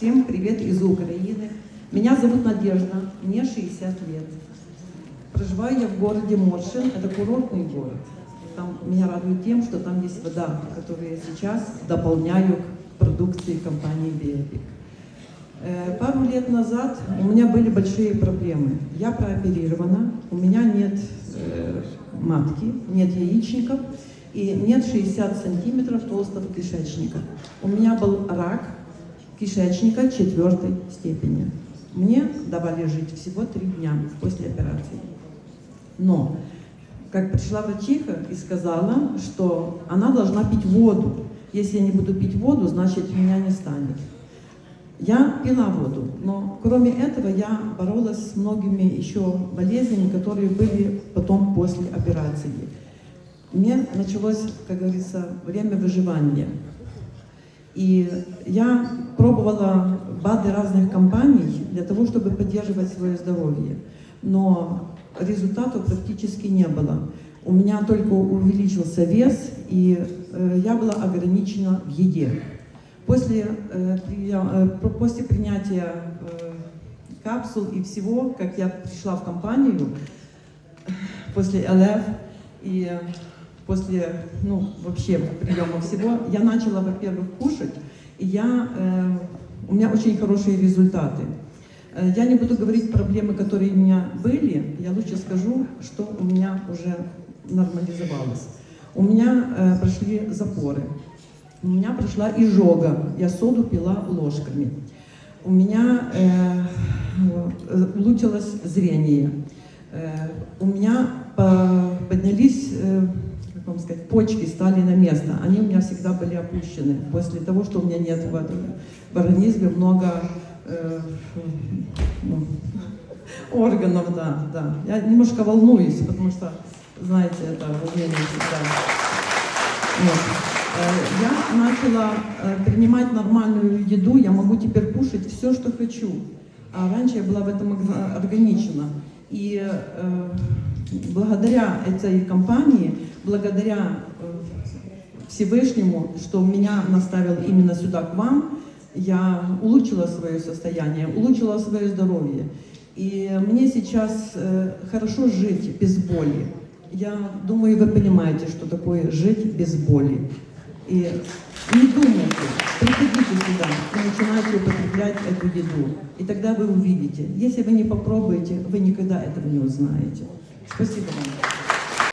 Всем привет из Украины. Меня зовут Надежда, мне 60 лет. Проживаю я в городе Моршин, это курортный город. Там меня радует тем, что там есть вода, которую я сейчас дополняю к продукции компании Биопик. Э, Пару лет назад у меня были большие проблемы. Я прооперирована, у меня нет э, матки, нет яичников и нет 60 сантиметров толстого кишечника. У меня был рак кишечника четвертой степени. Мне давали жить всего три дня после операции. Но, как пришла врачиха и сказала, что она должна пить воду. Если я не буду пить воду, значит меня не станет. Я пила воду, но кроме этого я боролась с многими еще болезнями, которые были потом после операции. Мне началось, как говорится, время выживания. И я пробовала БАДы разных компаний для того, чтобы поддерживать свое здоровье. Но результатов практически не было. У меня только увеличился вес, и э, я была ограничена в еде. После, э, э, после принятия э, капсул и всего, как я пришла в компанию, после ЛФ и э, после, ну, вообще приема всего, я начала, во-первых, кушать, я, э, у меня очень хорошие результаты. Э, Я не буду говорить проблемы, которые у меня были, я лучше скажу, что у меня уже нормализовалось. У меня э, прошли запоры, у меня прошла изжога, я соду пила ложками. У меня э, э, улучшилось зрение. Э, у меня по- поднялись, вам сказать, почки стали на место. Они у меня всегда были опущены. После того, что у меня нет в, в организме много э, ну, органов, да, да. Я немножко волнуюсь, потому что, знаете, это волнение всегда. Вот. Э, Я начала э, принимать нормальную еду, я могу теперь кушать все, что хочу. А раньше я была в этом ограничена. И э, благодаря этой компании, благодаря э, Всевышнему, что меня наставил именно сюда к вам, я улучшила свое состояние, улучшила свое здоровье. И мне сейчас э, хорошо жить без боли. Я думаю, вы понимаете, что такое жить без боли. И не думайте, приходите сюда и начинайте употреблять эту еду. И тогда вы увидите. Если вы не попробуете, вы никогда этого не узнаете. Спасибо вам.